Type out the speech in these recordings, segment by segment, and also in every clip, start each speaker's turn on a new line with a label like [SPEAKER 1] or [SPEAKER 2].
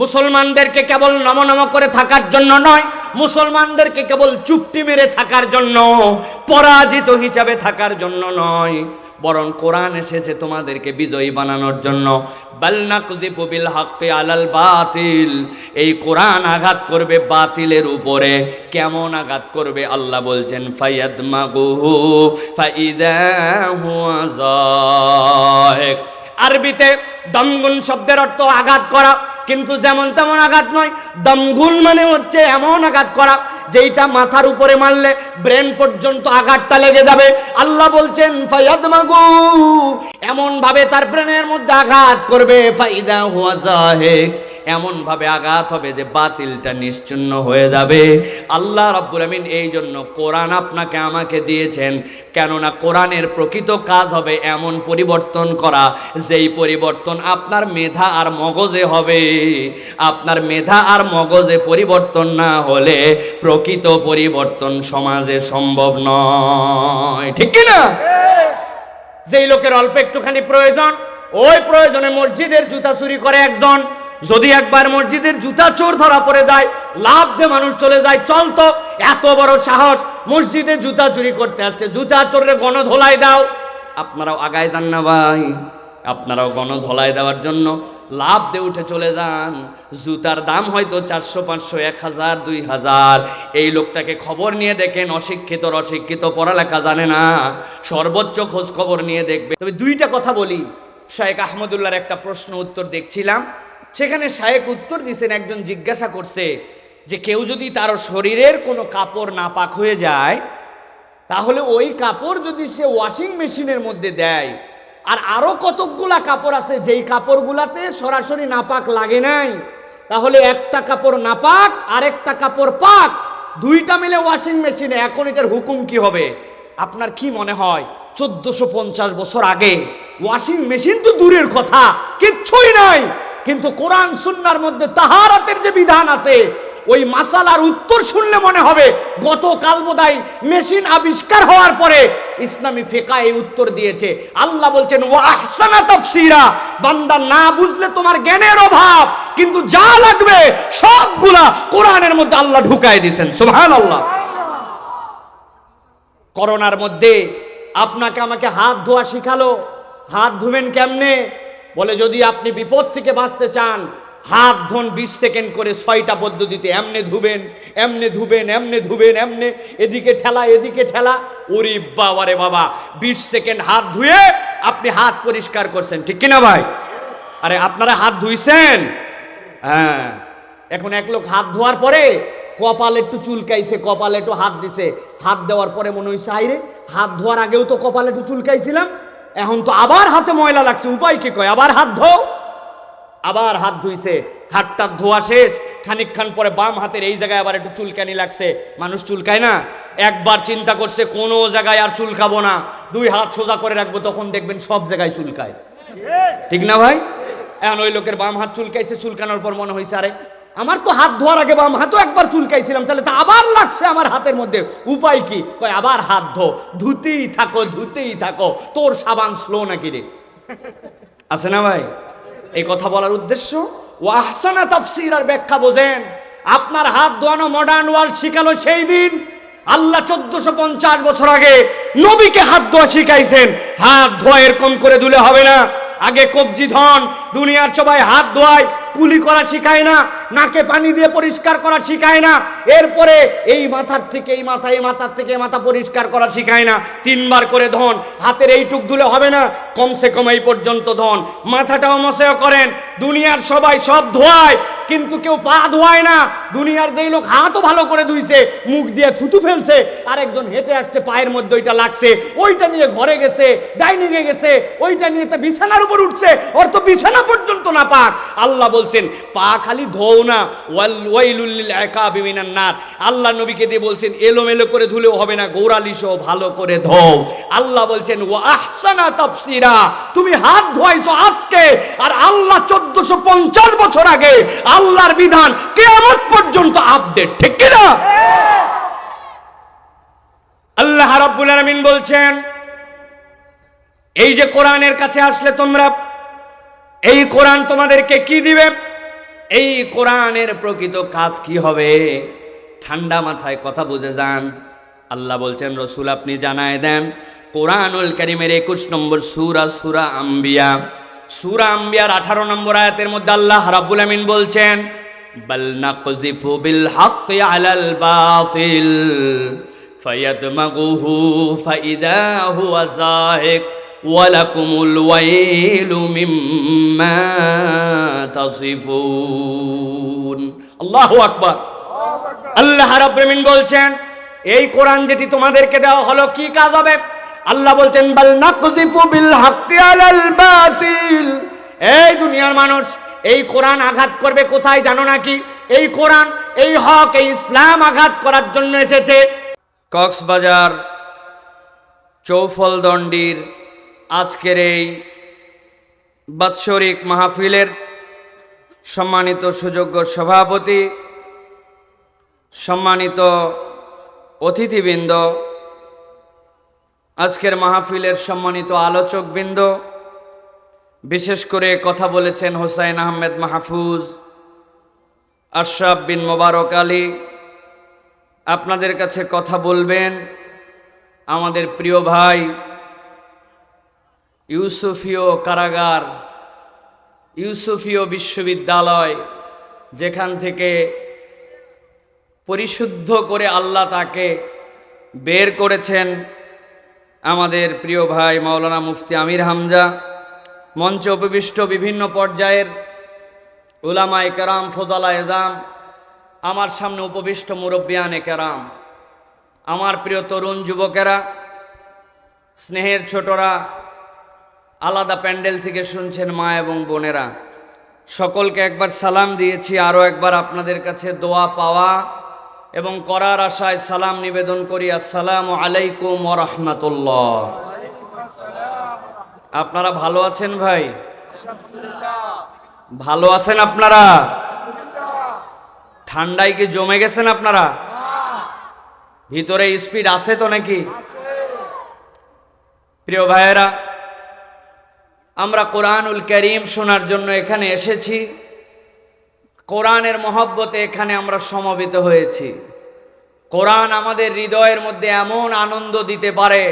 [SPEAKER 1] মুসলমানদেরকে কেবল নম নম করে থাকার জন্য নয়, মুসলমানদেরকে কেবল চুপটি মেরে থাকার জন্য, পরাজিত হিসাবে থাকার জন্য নয়, বরং কোরআন এসেছে তোমাদেরকে বিজয়ী বানানোর জন্য। বালনাকুজিবু বিল হাক্কি আলাল বাতিল, এই কোরআন আঘাত করবে বাতিলের উপরে। কেমন আঘাত করবে? আল্লাহ বলছেন, ফায়াদমাগুহু ফাইদা হুয়া আরবিতে দমগুন শব্দের অর্থ আঘাত করা কিন্তু যেমন তেমন আঘাত নয় দমগুল মানে হচ্ছে এমন আঘাত করা, যেইটা মাথার উপরে মারলে ব্রেন পর্যন্ত আঘাতটা লেগে যাবে। আল্লাহ বলছেন ফায়াদ মাগু এমন ভাবে তার ব্রেনের মধ্যে আঘাত করবে, ফাইদা হুয়া জাহেক এমন ভাবে আঘাত হবে যে বাতিলটা নিশ্চিন্ন হয়ে যাবে। আল্লাহ রাব্বুল আমিন এই জন্য কোরআন আপনাকে আমাকে দিয়েছেন, কেননা কোরআনের প্রকৃত কাজ হবে এমন পরিবর্তন করা, যেই পরিবর্তন আপনার মেধা আর মগজে হবে। আপনার মেধা আর মগজে পরিবর্তন না হলে প্রকৃত পরিবর্তন সমাজে সম্ভব নয়। ঠিক কি না? যেই লোকের অল্প একটুখানি প্রয়োজন, ওই প্রয়োজনে মসজিদের জুতা চুরি করে একজন যদি একবার মসজিদের জুতা চোর ধরা পড়ে যায়, লাভ যে মানুষ চলে যায়, চল তো, এত বড় সাহস, মসজিদে জুতা চুরি করতে আসছে, জুতা চোরে গণধোলাই দাও। আপনারাও আগায় যান না ভাই, আপনারাও গণধোলাই দেওয়ার জন্য লাভ দিয়ে উঠে চলে যান। জুতার দাম হয়তো চারশো, পাঁচশো, এক হাজার, দুই হাজার। এই লোকটাকে খবর নিয়ে দেখেন, অশিক্ষিত অশিক্ষিত, পড়ালেখা জানে না। সর্বোচ্চ খোঁজ খবর নিয়ে দেখবে। তবে দুইটা কথা বলি। শেখ আহমদুল্লাহর একটা প্রশ্ন উত্তর দেখছিলাম। সেখানে শায়েক উত্তর দিয়েছেন একজন জিজ্ঞাসা করছে যে কেউ যদি তার শরীরের কোনো কাপড় নাপাক হয়ে যায়, তাহলে ওই কাপড় যদি সে ওয়াশিং মেশিনের মধ্যে দেয়, আর আরও কতকগুলা কাপড় আছে, যেই কাপড়গুলাতে সরাসরি নাপাক লাগে নাই, তাহলে একটা কাপড় নাপাক, আরেকটা কাপড় পাক, দুইটা মিলে ওয়াশিং মেশিনে এখন এটার হুকুম কি হবে? আপনার কি মনে হয়, চোদ্দশো পঞ্চাশ বছর আগে ওয়াশিং মেশিন তো দূরের কথা, কিচ্ছুই নাই। কিন্তু কোরআন সুন্নার মধ্যে তাহারাতের যে বিধান আছে, ওই মাসালার উত্তর শুনলে মনে হবে, গতকাল বোধহয় মেশিন আবিষ্কার হওয়ার পরে ইসলামী ফেকা এই উত্তর দিয়েছে। আল্লাহ বলছেন ও আহসানা তাফসীরা। বান্দা না বুঝলে তোমার জ্ঞানের অভাব, কিন্তু যা লাগবে সবগুলা কোরআনের মধ্যে আল্লাহ ঢুকায় দিয়েছেন। সুবহানাল্লাহ। করোনার মধ্যে আপনাকে আমাকে হাত ধোয়া শিখালো। হাত ধুবেন কেমনে? বলে, যদি আপনি বিপদ থেকে বাঁচতে চান, হাত, ধন বিশ সেকেন্ড করে ছয়টা পদ্ধতিতে, এমনে ধুবেন এমনে ধুবেন এমনে ধুবেন, এমনে, এদিকে ঠেলা এদিকে ঠেলা, ওরে বাবারে বাবা, বিশ সেকেন্ড হাত ধুয়ে আপনি হাত পরিষ্কার করছেন, ঠিক কিনা ভাই? আরে, আপনারা হাত ধুইছেন? হ্যাঁ এখন এক লোক হাত ধোয়ার পরে কপাল একটু চুলকাইছে, কপাল একটু হাত দিছে, হাত দেওয়ার পরে মনে হয়েছে আইরে, হাত ধোয়ার আগেও তো কপাল একটু চুলকাইছিলাম এখন তো আবার হাতে ময়লা লাগছে, উপায় কি কয়? আবার হাত ধো আবার হাত ধুইছে হাতটা ধোয়া শেষ। খানিকক্ষণ পরে বাম হাতের এই জায়গায় আবার একটু চুলকানি লাগছে। মানুষ চুলকায় না? একবার চিন্তা করছে, কোনো জায়গায় আর চুলকাবো না। দুই হাত সোজা করে রাখব, তখন দেখবেন সব জায়গায় চুলকায়। ঠিক না ভাই? এখন ওই লোকের বাম হাত চুলকাইছে, চুলকানোর পর মনে হয়েছে আরে আমার তো হাত ধোয়ার আগে বাম হাতও একবার চুলকাইছিলাম, তাহলে তো আবার লাগছে আমার হাতের মধ্যে। উপায় কি? কয়, আবার হাত ধো। ধুতেই থাকো ধুতেই থাকো। তোর সাবান স্লো নাকি রে? আছে না ভাই? এই কথা বলার উদ্দেশ্য? ও আহসানা তাফসির আর ব্যাখ্যা বোঝেন, আপনার হাত ধোয়ানো মডার্ন ওয়ার্ল্ড শিখালো সেই দিন। আল্লাহ চোদ্দশো পঞ্চাশ বছর আগে নবীকে হাত ধোয়া শিখাইছেন। হাত ধোয়া এরকম করে ধুলে হবে না। আগে কবজি ধন, দুনিয়ার সবাই হাত ধোয়ায়। কুলি করা শিখায় না, নাকে পানি দিয়ে পরিষ্কার করা শিখায় না, এরপরে এই মাথার থেকে, এই মাথা, এই মাথার থেকে এই মাথা পরিষ্কার করা শিখায় না। তিনবার করে ধন, হাতের এইটুক ধুলে হবে না, কমসে কম এই পর্যন্ত ধন। মাথাটাও মশেও করেন, দুনিয়ার সবাই সব ধোয়ায়, কিন্তু কেউ পা ধোয়ায় না। দুনিয়ার যেই লোক হাতও ভালো করে ধুইছে, মুখ দিয়ে থুতু ফেলছে, আরেকজন হেঁটে আসছে, পায়ের মধ্যে ওইটা লাগছে, ওইটা নিয়ে ঘরে গেছে, ডাইনিংয়ে গেছে, ওইটা নিয়ে তো বিছানার উপর উঠছে, ওর তো বিছানা পর্যন্ত না পাক। আল্লাহ বলছেন, পা খালি ধোও না নার। আল্লাহ নবীকে দিয়ে বলছেন, এলোমেলো করে ধুলেও হবে না গৌরালিশও ভালো করে ধোও। আল্লাহ বলছেন ও আহসানা তাফসিরা, তুমি হাত ধোয়াইছো আজকে, আর আল্লাহ চোদ্দশো পঞ্চাশ বছর আগে আল্লাহর বিধান কেয়ামত পর্যন্ত আপডেট, ঠিক কিনা? আল্লাহ রাব্বুল আলামিন বলছেন, এই যে কোরআনের কাছে আসলে তোমরা এই কোরআন তোমাদেরকে কি দিবে এই কোরআনের প্রকৃত কাজ কি হবে ঠান্ডা মাথায় কথা বুঝে যান আল্লাহ বলছেন রসুল আপনি জানায় দেন কোরআনুল করিমের একুশ নম্বর সুরা সুরা আম্বিয়া সুরা আম্বিয়ার আঠারো নম্বর আয়াতের মধ্যে আল্লাহ রাব্বুল আমিন বলছেন বল নাকজিফু বিল হাক্কি আলাল বাতিল فيدمغه فإذا هو زاهق ওয়ালাকুমুল ওয়াইলু মিম্মা তাসিফুন। আল্লাহু আকবার। আল্লাহ রাব্বুল বলছেন, এই কোরআন যেটি তোমাদেরকে দেওয়া হলো কি কাজ হবে? আল্লাহ বলছেন, বাল নাকজিফু বিল হাক্কি আলাল বাতিল। এই দুনিয়ার মানুষ, এই কোরআন আঘাত করবে কোথায় জানো নাকি? এই কোরআন, এই হক, এই ইসলাম আঘাত করার জন্য এসেছে। কক্সবাজার, চৌফলদণ্ডির আজকের এই বাৎসরিক মাহফিলের সম্মানিত সুযোগ্য সভাপতি, সম্মানিত অতিথিবৃন্দ, আজকের মাহফিলের সম্মানিত আলোচকবৃন্দ, বিশেষ করে কথা বলেছেন হোসাইন আহমেদ মাহফুজ, আশরাফ বিন মোবারক আলী। আপনাদের কাছে কথা বলবেন। আমাদের প্রিয় ভাই ইউসুফীয় কারাগার, ইউসুফীয় বিশ্ববিদ্যালয়, যেখান থেকে পরিশুদ্ধ করে আল্লাহ তাকে বের করেছেন আমাদের প্রিয় ভাই মাওলানা মুফতি আমির হামজা। মঞ্চে উপবিষ্ট বিভিন্ন পর্যায়ের উলামায়ে কেরাম ফোদালা এজাম আমার সামনে উপবিষ্ট মুরব্বিয়ানে কেরাম, আমার প্রিয় তরুণ যুবকেরা, স্নেহের ছোটরা আলাদা প্যান্ডেল থেকে শুনছেন মা এবং বোনেরা। সকলকে একবার সালাম দিয়েছি আরও একবার আপনাদের কাছে দোয়া পাওয়া এবং করার আশায় সালাম নিবেদন করি। আসসালাম আলাইকুম রহমতুল্লাহ। আপনারা ভালো আছেন ভাই? ভালো আছেন আপনারা? ঠান্ডায় কি জমে গেছেন আপনারা? ভিতরে স্পিড আছে তো নাকি? প্রিয় ভাইয়েরা আমরা কোরআনুল করিম শোনার জন্য এখানে এসেছি। কোরআনের মহব্বতে এখানে আমরা সমবেত হয়েছি। কোরআন আমাদের হৃদয়ের মধ্যে এমন আনন্দ দিতে পারে,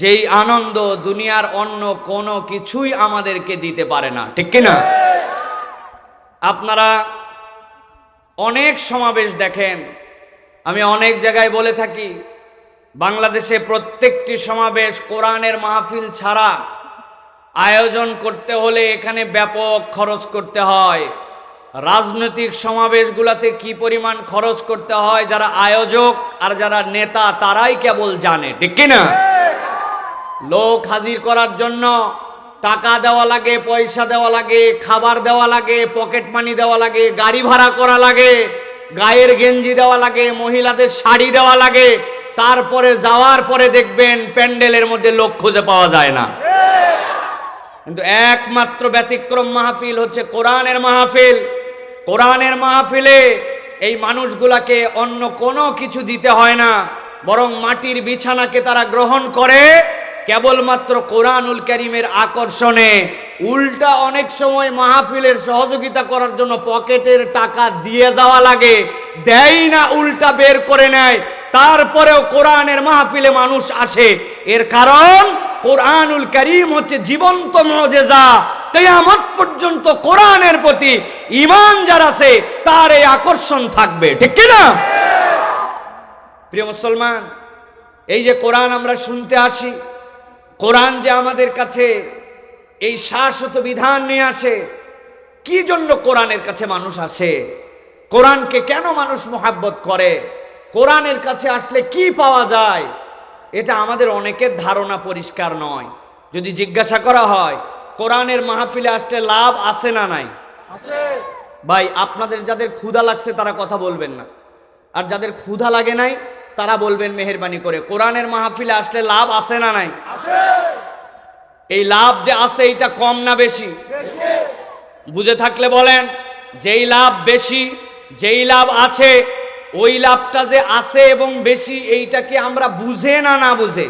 [SPEAKER 1] যেই আনন্দ দুনিয়ার অন্য কোনো কিছুই আমাদেরকে দিতে পারে না। ঠিক কিনা? আপনারা অনেক সমাবেশ দেখেন। আমি অনেক জায়গায় বলে থাকি, বাংলাদেশে প্রত্যেকটি সমাবেশ কোরআনের মাহফিল ছাড়া আয়োজন করতে হলে এখানে ব্যাপক খরচ করতে হয়। রাজনৈতিক সমাবেশগুলোতে কি পরিমাণ খরচ করতে হয়, যারা আয়োজক আর যারা নেতা, তারাই কেবল জানে, ঠিক কিনা লোক হাজির করার জন্য টাকা দেওয়া লাগে, পয়সা দেওয়া লাগে, খাবার দেওয়া লাগে, পকেট মানি দেওয়া লাগে, গাড়ি ভাড়া করা লাগে, গায়ের গেঞ্জি দেওয়া লাগে, মহিলাদের শাড়ি দেওয়া লাগে। তারপরে যাওয়ার পরে দেখবেন প্যান্ডেলের মধ্যে লোক খুঁজে পাওয়া যায় না। কিন্তু একমাত্র ব্যতিক্রম মাহফিল হচ্ছে কোরআনের মাহফিল। কোরআনের মাহফিলে এই মানুষগুলাকে অন্য কোনো কিছু দিতে হয় না, বরং মাটির বিছানাকে তারা গ্রহণ করে কেবলমাত্র কোরআনুল করিমের আকর্ষণে। উল্টা অনেক সময় মাহফিলের সহযোগিতা করার জন্য পকেটের টাকা দিয়ে যাওয়া লাগে, দেয় না, উল্টা বের করে নেয়। তারপরেও কোরআনের মাহফিলে মানুষ আসে। এর কারণ কোরআনুল করিম হচ্ছে জীবন্ত মজেজা। কেয়ামত পর্যন্ত কোরআনের প্রতি ইমান যার আছে, তার এই আকর্ষণ থাকবে। ঠিক কিনা প্রিয় মুসলমান, এই যে কোরআন আমরা শুনতে আসি, কোরআন যে আমাদের কাছে এই শাশ্বত বিধান নিয়ে আসে, কি জন্য কোরআনের কাছে মানুষ আসে? কোরআনকে কেন মানুষ মোহাব্বত করে? কোরআনের কাছে আসলে কি পাওয়া যায়? এটা আমাদের অনেকের ধারণা পরিষ্কার নয়। যদি জিজ্ঞাসা করা হয় কোরআনের মাহফিলে আসলে লাভ আছে না নাই? ভাই আপনাদের যাদের ক্ষুধা লাগছে তারা কথা বলবেন না। আর যাদের ক্ষুধা লাগে নাই তারা বলবেন মেহরবানি করে। কোরআনের মাহফিলে আসলে লাভ আছে না নাই? এই লাভ যে আছে এইটা কম না বেশি। বুঝে থাকলে বলেন যেই লাভ বেশি যেই লাভ আছে ওই লাভটা যে আছে এবং বেশি, এইটাকে আমরা বুঝে না না বুঝে?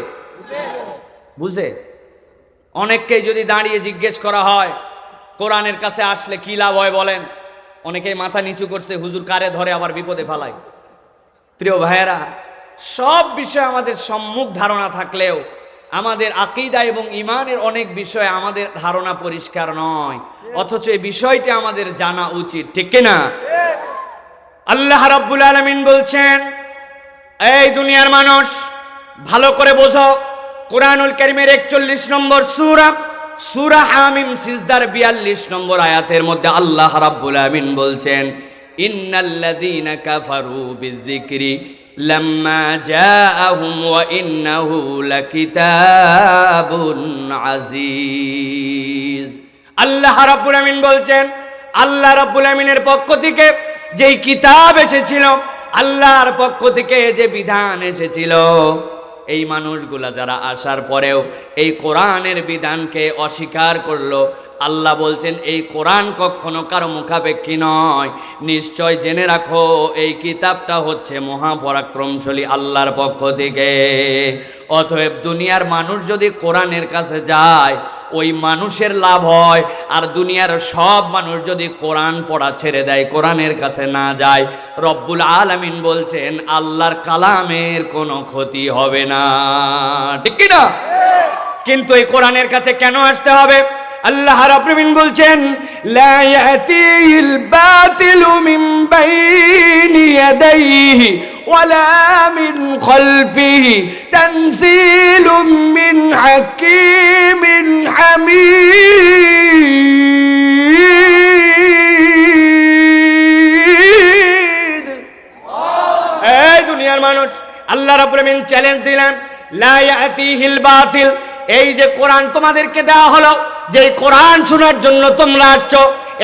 [SPEAKER 1] বুঝে? অনেককেই যদি দাঁড়িয়ে জিজ্ঞেস করা হয়, কোরআনের কাছে আসলে কি লাভ হয় বলেন? অনেকেই মাথা নিচু করছে, হুজুর কারে ধরে আবার বিপদে ফালায়। প্রিয় ভাইয়েরা, সব বিষয়ে আমাদের সম্মুখ ধারণা থাকলেও, আমাদের আকিদা এবং ইমানের অনেক বিষয়ে আমাদের ধারণা পরিষ্কার নয়। অথচ এই বিষয়টি আমাদের জানা উচিত, ঠিক কিনা? আল্লাহ রাব্বুল আলামিন বলছেন, এই দুনিয়ার মানুষ, ভালো করে বোঝো, কোরআনুল কারিমের একচল্লিশ নম্বর সূরা সূরা হামিম সিজদার বিয়াল্লিশ নম্বর আয়াতের মধ্যে আল্লাহ রাব্বুল আলামিন বলছেন, ইন্নাল্লাযীনা কাফারু বিযিকরি, লাম্মা জাআহুম ওয়া ইন্নাহু লাকিতাবুন আজিজ আল্লাহ রাব্বুল আমিন বলছেন, আল্লাহ রাব্বুল আমিনের পক্ষ থেকে যেই কিতাব এসেছিল, আল্লাহর পক্ষ থেকে যে বিধান এসেছিল, এই মানুষগুলা যারা আসার পরেও এই কোরআনের বিধানকে অস্বীকার করল আল্লাহ বলছেন, এই কোরআন কখনো কারও মুখাপেক্ষী নয়। নিশ্চয় জেনে রাখো, এই কিতাবটা হচ্ছে মহাপরাক্রমশালী আল্লাহর পক্ষ থেকে। অতএব দুনিয়ার মানুষ যদি কোরআনের কাছে যায়, ওই মানুষের লাভ হয়। আর দুনিয়ার সব মানুষ যদি কোরআন পড়া ছেড়ে দেয়, কোরআনের কাছে না যায়, রব্বুল আলামিন বলছেন, আল্লাহর কালামের কোনো ক্ষতি হবে না। ঠিক কি না কিন্তু এই কোরআনের কাছে কেন আসতে হবে? আল্লাহ রাব্বুল বলছেন, লা ইয়াতিল বাতিলু মিন বাইনি ইয়াদাইহি ওয়ালা মিন খালফিহি তানজিলুম মিন হাকিমিন এই দুনিয়ার মানুষ, আল্লাহ রাব্বুল আমিন চ্যালেঞ্জ দিলেন, লা ইয়াতিহিল বাতিল। এই যে কোরআন তোমাদেরকে দেওয়া হলো যে কোরআন শোনার জন্য তোমরা আসছো,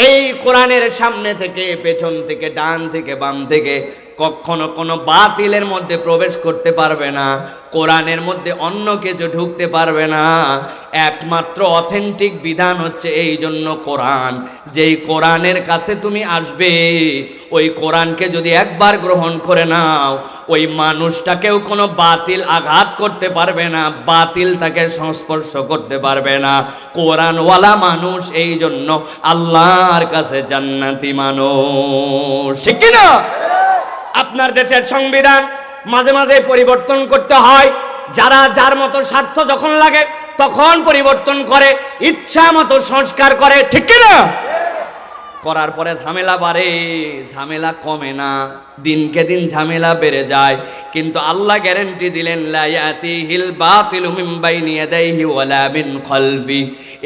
[SPEAKER 1] এই কোরআনের সামনে থেকে, পেছন থেকে, ডান থেকে, বাম থেকে কখনো কোনো বাতিলের মধ্যে প্রবেশ করতে পারবে না, কোরআনের মধ্যে অন্য কিছু ঢুকতে পারবে না। একমাত্র অথেন্টিক বিধান হচ্ছে এই জন্য কোরআন। যেই কোরআনের কাছে তুমি আসবে, ওই কোরআনকে যদি একবার গ্রহণ করে নাও, ওই মানুষটাকেও কোনো বাতিল আঘাত করতে পারবে না, বাতিল তাকে সংস্পর্শ করতে পারবে না। কোরআনওয়ালা মানুষ এই জন্য আল্লাহর কাছে জান্নাতি মানুষ। ঠিক কি না আপনার দেশের সংবিধান মাঝে মাঝে পরিবর্তন করতে হয়। যারা যার মতো স্বার্থ যখন লাগে, তখন পরিবর্তন করে, ইচ্ছা মতো সংস্কার করে, ঠিক কি না করার পরে ঝামেলা বাড়ে, ঝামেলা কমে না। দিনকে দিন ঝামেলা বেড়ে যায়। কিন্তু আল্লাহ গ্যারেন্টি দিলেন লায়াতিহিল বাতিলু মিন বাইনি ইয়াদাইহি ওয়ালা মিন খালফি।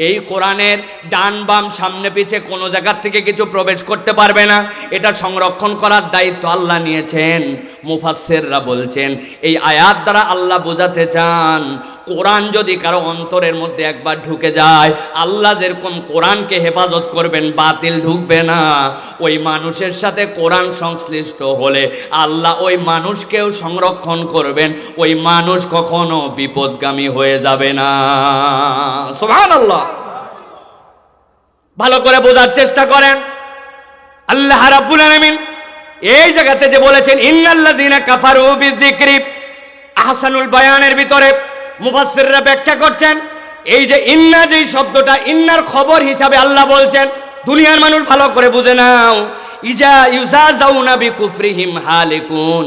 [SPEAKER 1] এই কোরআনের ডান বাম সামনে পিছে কোনো জায়গার থেকে কিছু প্রবেশ করতে পারবে না। এটা সংরক্ষণ করার দায়িত্ব আল্লাহ নিয়েছেন। মুফাসসিররা বলছেন, এই আয়াত দ্বারা আল্লাহ বোঝাতে চান, কোরআন যদি কারও অন্তরের মধ্যে একবার ঢুকে যায়, আল্লাহ যেরকম কোরআনকে হেফাজত করবেন, বাতিল ঢুকবে না। ওই মানুষের সাথে কোরআন সংশ্লিষ্ট হলে আল্লাহ ওই মানুষকেও সংরক্ষণ করবেন। ওই মানুষ কখনো বিপদগামী হয়ে যাবে না। সুবহানাল্লাহ। ভালো করে বোঝার চেষ্টা করেন। আল্লাহ রাব্বুল আলামিন এই জায়গাতে যে বলেছেন, ইন্নাল্লাযীনা কাফারু বিযিকরি। আহসানুল বায়ানের ভিতরে মুফাসসিররা ব্যাখ্যা করছেন, এই যে ইন্না যেই শব্দটা, ইন্নার খবর হিসাবে আল্লাহ বলছেন দুনিয়ার মানুষ ভালো করে বুঝে নাও। ইজা ইউজা যাও না বিকুফরিহিম হালিকুন।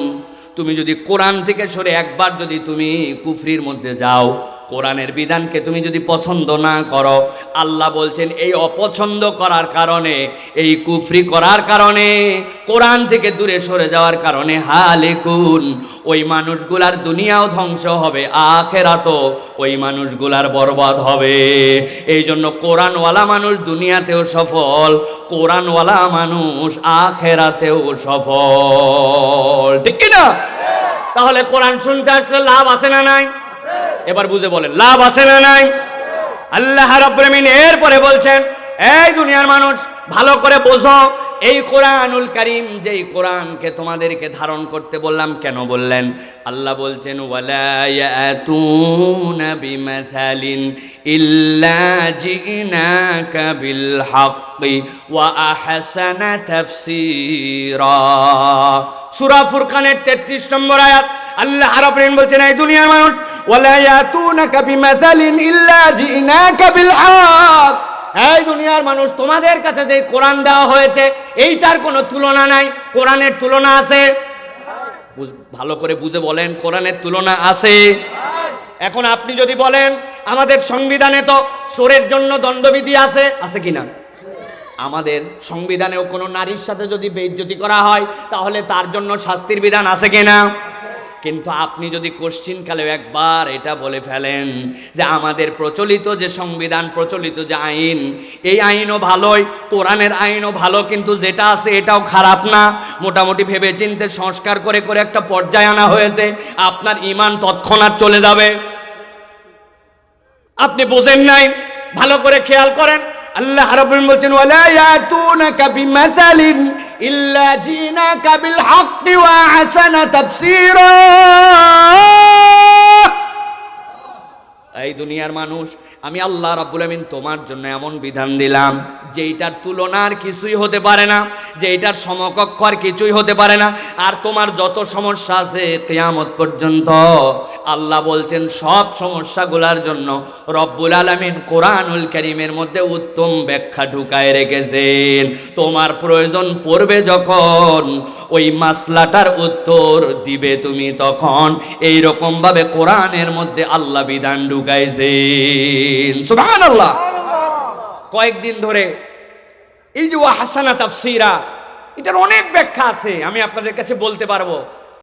[SPEAKER 1] তুমি যদি কোরআন থেকে সরে একবার যদি তুমি কুফরির মধ্যে যাও কোরআনের বিধানকে তুমি যদি পছন্দ না করো, আল্লাহ বলছেন, এই অপছন্দ করার কারণে, এই কুফরি করার কারণে, কোরআন থেকে দূরে সরে যাওয়ার কারণে, হালেকুন, ওই মানুষগুলার দুনিয়াও ধ্বংস হবে আখেরাতো ওই মানুষগুলার বরবাদ হবে। এই জন্য কোরআনওয়ালা মানুষ দুনিয়াতেও সফল, কোরআনওয়ালা মানুষ আখেরাতেও সফল। ঠিক কি না তাহলে কোরআন শুনতে আসলে লাভ আছে না নাই? এবার বুঝে বলেন, লাভ আছে না নাই? আল্লাহ রাব্বুল আমিন এরপরে বলছেন, এই দুনিয়ার মানুষ, ভালো করে বোঝো, এই কোরআনুল কারীম যেই কোরআনকে তোমাদেরকে ধারণ করতে বললাম, কেন বললেন? আল্লাহ বলছেন বিমাসালিন ইল্লা জিনাকা বিল হাক্কি ওয়া আহসানা তাফসীরা। সূরা ফুরকানের 33 নম্বর আয়াত আল্লাহ রাব্বুল বলছেন, এই দুনিয়ার মানুষ, ওয়ালা ইয়াতুনাকা বিমাসালিন ইল্লা জিনাকা বিল হক এই দুনিয়ার মানুষ, তোমাদের কাছে যে কোরআন দেওয়া হয়েছে, এইটার কোনো তুলনা নাই। কোরআনের তুলনা আছে? ভালো করে বুঝে বলেন, কোরআনের তুলনা আছে? এখন আপনি যদি বলেন, আমাদের সংবিধানে তো সোরের জন্য দণ্ডবিধি আছে আছে কিনা? আমাদের সংবিধানেও কোনো নারীর সাথে যদি বেইজ্জতি করা হয়, তাহলে তার জন্য শাস্তির বিধান আছে কিনা? কিন্তু আপনি যদি কোশ্চিনকালেও একবার এটা বলে ফেলেন যে আমাদের প্রচলিত যে সংবিধান, প্রচলিত যে আইন, এই আইনও ভালোই, কোরআনের আইনও ভালো, কিন্তু যেটা আছে এটাও খারাপ না। মোটামুটি ভেবে চিনতে সংস্কার করে করে একটা পর্যায়ে আনা হয়েছে, আপনার ইমান তৎক্ষণাৎ চলে যাবে। আপনি বোঝেন নাই, ভালো করে খেয়াল করেন। আল্লাহ রাব্বুল বলছেন, ওয়ালা ইয়াতুনাকা বিমাসালিন ইল্লা জিনাকা বিল হাক্কি ওয়া আহসানা তাফসীরা এই দুনিয়ার মানুষ আমি আল্লাহ রাব্বুল আমিন তোমার জন্য এমন বিধান দিলাম যে যেইটার তুলনার কিছুই হতে পারে না, যেইটার সমকক্ষ আর কিছুই হতে পারে না। আর তোমার যত সমস্যা আছে কেয়ামত পর্যন্ত, আল্লাহ বলছেন সব সমস্যাগুলার জন্য রব্বুল আলামিন কোরআনুল করিমের মধ্যে উত্তম ব্যাখ্যা ঢুকায় রেখেছেন। তোমার প্রয়োজন পড়বে যখন ওই মাসলাটার উত্তর দিবে তুমি তখন। এই রকম ভাবে কোরআনের মধ্যে আল্লাহ বিধান সুবহানাল্লাহ। কয়েকদিন ধরে এই যে ওয়া হাসানা তাফসিরা, এটার অনেক ব্যাখ্যা আছে, আমি আপনাদের কাছে বলতে পারব।